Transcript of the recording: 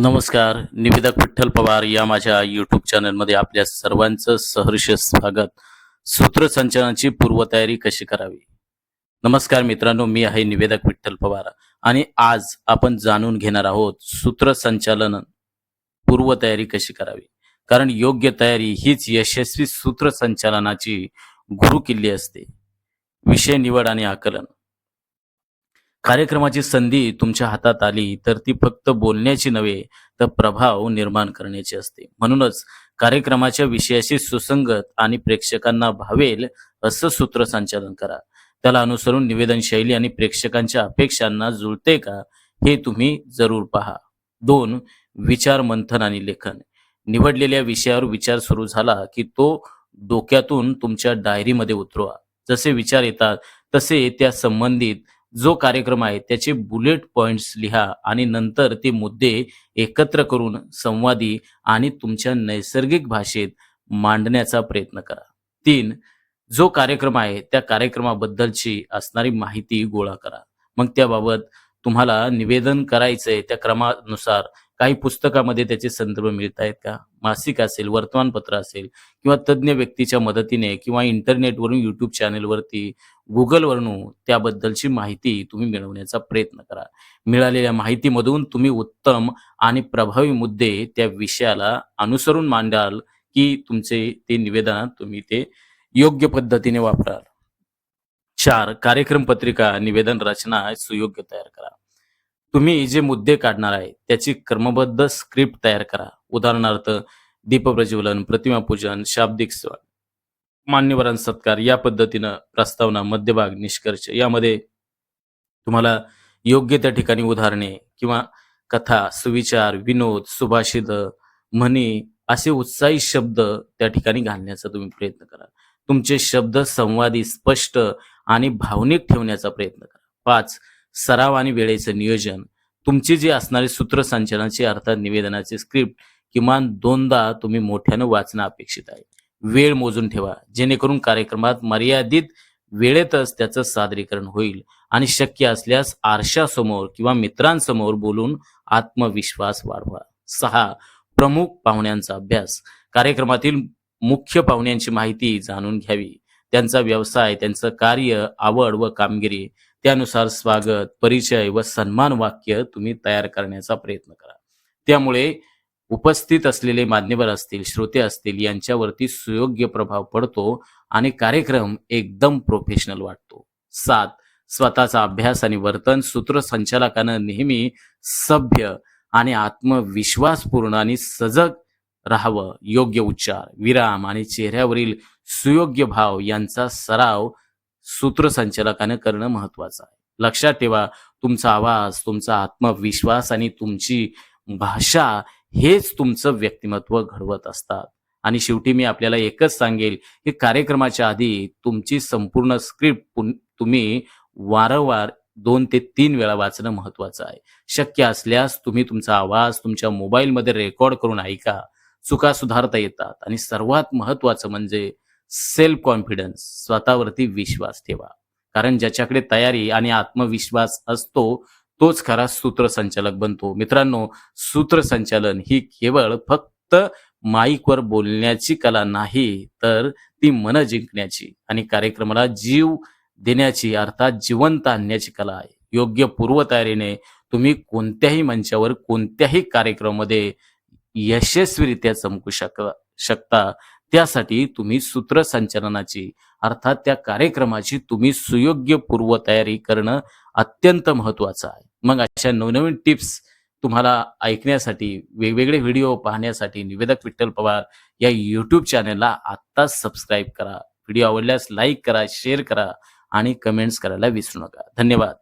नमस्कार निवेदक विठ्ठल पवार या माझ्या युट्यूब चॅनलमध्ये आपल्या सर्वांचं सहर्ष स्वागत. सूत्रसंचलनाची पूर्वतयारी कशी करावी? नमस्कार मित्रांनो मी आहे निवेदक विठ्ठल पवार आणि आज आपण जाणून घेणार आहोत सूत्रसंचालन पूर्वतयारी कशी करावी. कारण योग्य तयारी हीच यशस्वी सूत्रसंचालनाची गुरुकिल्ली असते. विषय निवड आणि आकलन. कार्यक्रमाची संधी तुमच्या हातात आली तर ती फक्त बोलण्याची नव्हे तर प्रभाव निर्माण करण्याची असते. म्हणूनच कार्यक्रमाच्या विषयाशी सुसंगत आणि प्रेक्षकांना भावेल असं सूत्रसंचालन करा. त्याला अनुसरून निवेदन शैली आणि प्रेक्षकांच्या अपेक्षांना जुळते का हे तुम्ही जरूर पहा. दोन विचार मंथन आणि लेखन. निवडलेल्या विषयावर विचार सुरू झाला की तो डोक्यातून तुमच्या डायरीमध्ये उतरवा. जसे विचार येतात तसे त्या संबंधित जो कार्यक्रम आहे त्याचे बुलेट पॉइंट्स लिहा आणि नंतर ते मुद्दे एकत्र करून संवादी आणि तुमच्या नैसर्गिक भाषेत मांडण्याचा प्रयत्न करा. तीन जो कार्यक्रम आहे त्या कार्यक्रमाबद्दलची असणारी माहिती गोळा करा. मग त्याबाबत तुम्हाला निवेदन करायचंय त्या क्रमानुसार काही पुस्तकामध्ये त्याचे संदर्भ मिळत आहेत का? मासिक असेल वर्तमानपत्र असेल किंवा तज्ज्ञ व्यक्तीच्या मदतीने किंवा इंटरनेटवरून युट्यूब चॅनेलवरती गुगलवरून त्याबद्दलची माहिती तुम्ही मिळवण्याचा प्रयत्न करा. मिळालेल्या माहितीमधून तुम्ही उत्तम आणि प्रभावी मुद्दे त्या विषयाला अनुसरून मांडाल की तुमचे ते निवेदनात तुम्ही ते योग्य पद्धतीने वापराल. चार कार्यक्रम पत्रिका निवेदन रचना सुयोग्य तयार करा. तुम्ही जे मुद्दे काढणार आहे त्याची क्रमबद्ध स्क्रिप्ट तयार करा. उदाहरणार्थ दीपप्रज्वलन प्रतिमा पूजन शाब्दिक सण मान्यवरांचा सत्कार या पद्धतीनं प्रस्तावना मध्यभाग निष्कर्ष यामध्ये तुम्हाला योग्य त्या ठिकाणी उदाहरणे किंवा कथा सुविचार विनोद सुभाषित म्हणी असे उत्साही शब्द त्या ठिकाणी घालण्याचा तुम्ही प्रयत्न करा. तुमचे शब्द संवादी स्पष्ट आणि भावनिक ठेवण्याचा प्रयत्न करा. पाच सराव आणि वेळेचं नियोजन तुमची जी असणारी सूत्रसंचलनाची अर्थात निवेदनाची स्क्रिप्ट किमान दोनदा तुम्ही मोठ्यानं वाचणं अपेक्षित आहे. वेळ मोजून ठेवा जेणेकरून कार्यक्रमात मर्यादित वेळेतच त्याचं सादरीकरण होईल आणि शक्य असल्यास आरशासमोर किंवा मित्रांसमोर बोलून आत्मविश्वास वाढवा. सहा प्रमुख पाहुण्यांचा अभ्यास. कार्यक्रमातील मुख्य पाहुण्यांची माहिती जाणून घ्यावी. त्यांचा व्यवसाय त्यांचं कार्य आवड व कामगिरी त्यानुसार स्वागत परिचय व सन्मान वाक्य तुम्ही तयार करण्याचा प्रयत्न करा. त्यामुळे उपस्थित असलेले मान्यवर असतील श्रोते असतील यांच्यावरती सुयोग्य प्रभाव पडतो आणि कार्यक्रम एकदम प्रोफेशनल वाटतो. सात स्वतःचा अभ्यास आणि वर्तन सूत्रसंचालकानं नेहमी सभ्य आणि आत्मविश्वासपूर्ण आणि सजग राहावं. योग्य उच्चार विराम आणि चेहऱ्यावरील सुयोग्य भाव यांचा सराव सूत्रसंचालकाने करणं महत्वाचं आहे. लक्षात ठेवा तुमचा आवाज तुमचा आत्मविश्वास आणि तुमची भाषा हेच तुमचं व्यक्तिमत्व घडवत असतात. आणि शेवटी मी आपल्याला एकच सांगेल की कार्यक्रमाच्या आधी तुमची संपूर्ण स्क्रिप्ट तुम्ही वारंवार दोन ते तीन वेळा वाचणं महत्वाचं आहे. शक्य असल्यास तुम्ही तुमचा आवाज तुमच्या मोबाईलमध्ये रेकॉर्ड करून ऐका. चुका सुधारता येतात आणि सर्वात महत्वाचं म्हणजे सेल्फ कॉन्फिडन्स स्वतःवरती विश्वास ठेवा. कारण ज्याच्याकडे तयारी आणि आत्मविश्वास असतो तोच खरा सूत्रसंचालक बनतो. मित्रांनो सूत्रसंचालन ही केवळ फक्त माईकवर बोलण्याची कला नाही तर ती मन जिंकण्याची आणि कार्यक्रमाला जीव देण्याची अर्थात जिवंत आणण्याची कला आहे. योग्य पूर्वतयारीने तुम्ही कोणत्याही मंचावर कोणत्याही कार्यक्रमामध्ये यशस्वीरित्या चमकू शक शकता. त्यासाठी तुम्ही सूत्रसंचलनाची अर्थात त्या कार्यक्रमाची तुम्ही सुयोग्य पूर्वतयारी करणं अत्यंत महत्वाचं आहे. मग अशा नवनवीन टिप्स तुम्हाला ऐकण्यासाठी वेगवेगळे व्हिडिओ पाहण्यासाठी निवेदक विठ्ठल पवार या युट्यूब चॅनलला आत्ताच सबस्क्राईब करा. व्हिडिओ आवडल्यास लाईक करा शेअर करा आणि कमेंट्स करायला विसरू नका. धन्यवाद.